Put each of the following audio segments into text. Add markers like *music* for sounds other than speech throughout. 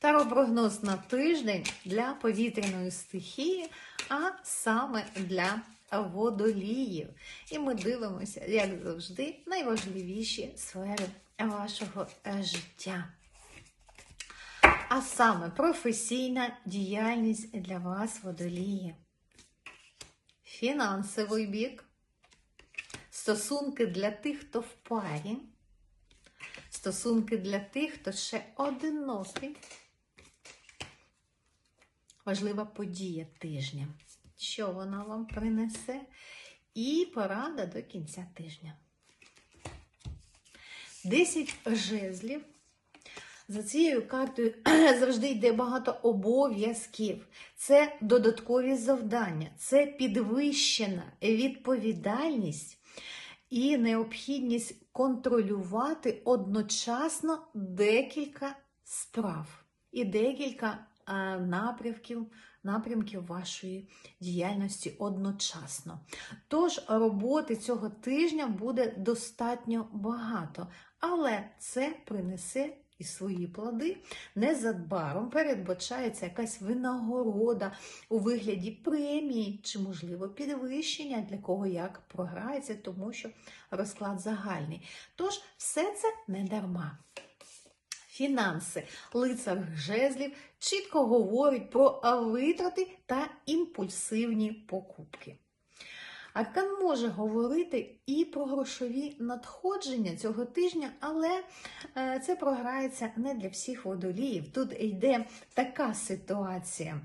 Таропрогноз на тиждень для повітряної стихії, а саме для водоліїв. І ми дивимося, як завжди, найважливіші сфери вашого е, життя. А саме професійна діяльність для вас, водолії. Фінансовий бік, стосунки для тих, хто в парі, стосунки для тих, хто ще одинокий. Важлива подія тижня. Що вона вам принесе? І порада до кінця тижня. 10 жезлів. За цією картою *clears throat* завжди йде багато обов'язків. Це додаткові завдання, це підвищена відповідальність і необхідність контролювати одночасно декілька справ і декілька напрямків, напрямків вашої діяльності одночасно. Тож роботи цього тижня буде достатньо багато, але це принесе і свої плоди. Незабаром передбачається якась винагорода у вигляді премії чи, можливо, підвищення, для кого як програється, тому що розклад загальний. Тож, все це не дарма. Фінанси, лицар жезлів чітко говорить про витрати та імпульсивні покупки. Аркан може говорити і про грошові надходження цього тижня, але е, це програється не для всіх водоліїв. Тут йде така ситуація.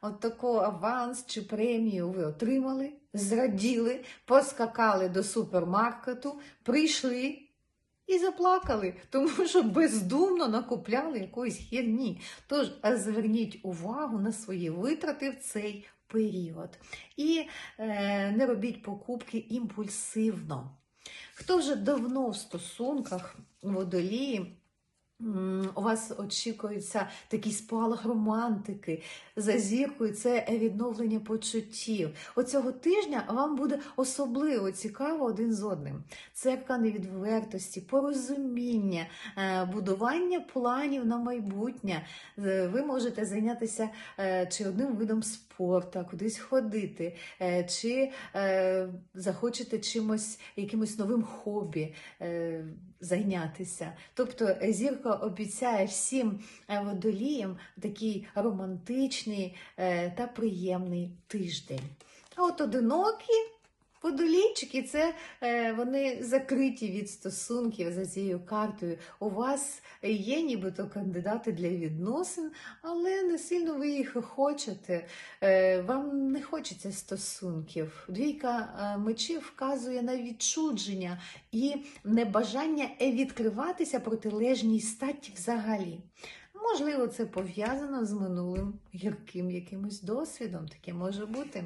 От таку аванс чи премію ви отримали, зраділи, поскакали до супермаркету, прийшли і заплакали, тому що бездумно накупляли якоїсь херні. Тож зверніть увагу на свої витрати в цей період. І е, не робіть покупки імпульсивно. Хто вже давно в стосунках водолії, у вас очікується такий спалах романтики, за зіркою це відновлення почуттів. Оцього тижня вам буде особливо цікаво один з одним. Це аркани відвертості, порозуміння, е, будування планів на майбутнє. Е, ви можете зайнятися е, чи одним видом спорту, кудись ходити, чи захочете чимось, якимось новим хобі зайнятися. Тобто зірка обіцяє всім водоліям такий романтичний та приємний тиждень. А от одинокі водолійчики це вони закриті від стосунків за цією картою. У вас є нібито кандидати для відносин, але не сильно ви їх хочете. Вам не хочеться стосунків. Двійка мечів вказує на відчудження і небажання відкриватися протилежній статі взагалі. Можливо, це пов'язано з минулим гірким якимось досвідом, таке може бути.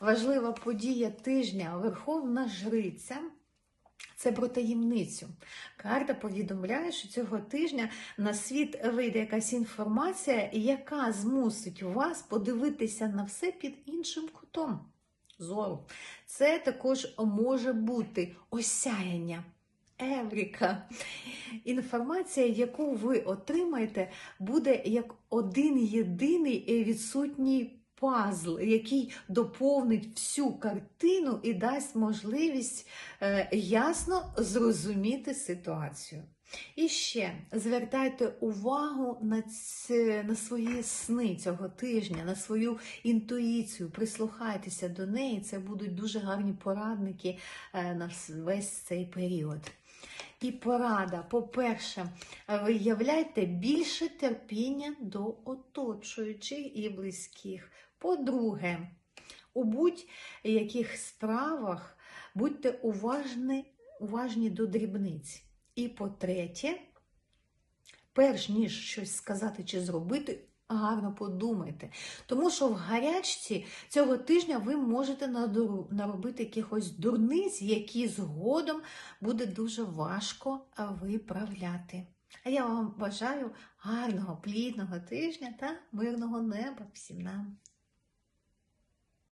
Важлива подія тижня Верховна Жриця. Це про таємницю. Карта повідомляє, що цього тижня на світ вийде якась інформація, яка змусить вас подивитися на все під іншим кутом зору. Це також може бути осяяння. Евріка. Інформація, яку ви отримаєте, буде як один єдиний відсутній пазл, який доповнить всю картину і дасть можливість е, ясно зрозуміти ситуацію. І ще звертайте увагу на ці, на свої сни цього тижня, на свою інтуїцію, прислухайтеся до неї, це будуть дуже гарні порадники е, на весь цей період. І порада, по-перше, виявляйте більше терпіння до оточуючих і близьких. По-друге, у будь-яких справах будьте уважні, уважні до дрібниць. І по-третє, перш ніж щось сказати чи зробити, гарно подумайте. Тому що в гарячці цього тижня ви можете наробити якихось дурниць, які згодом буде дуже важко виправляти. А я вам бажаю гарного, плідного тижня та мирного неба всім нам.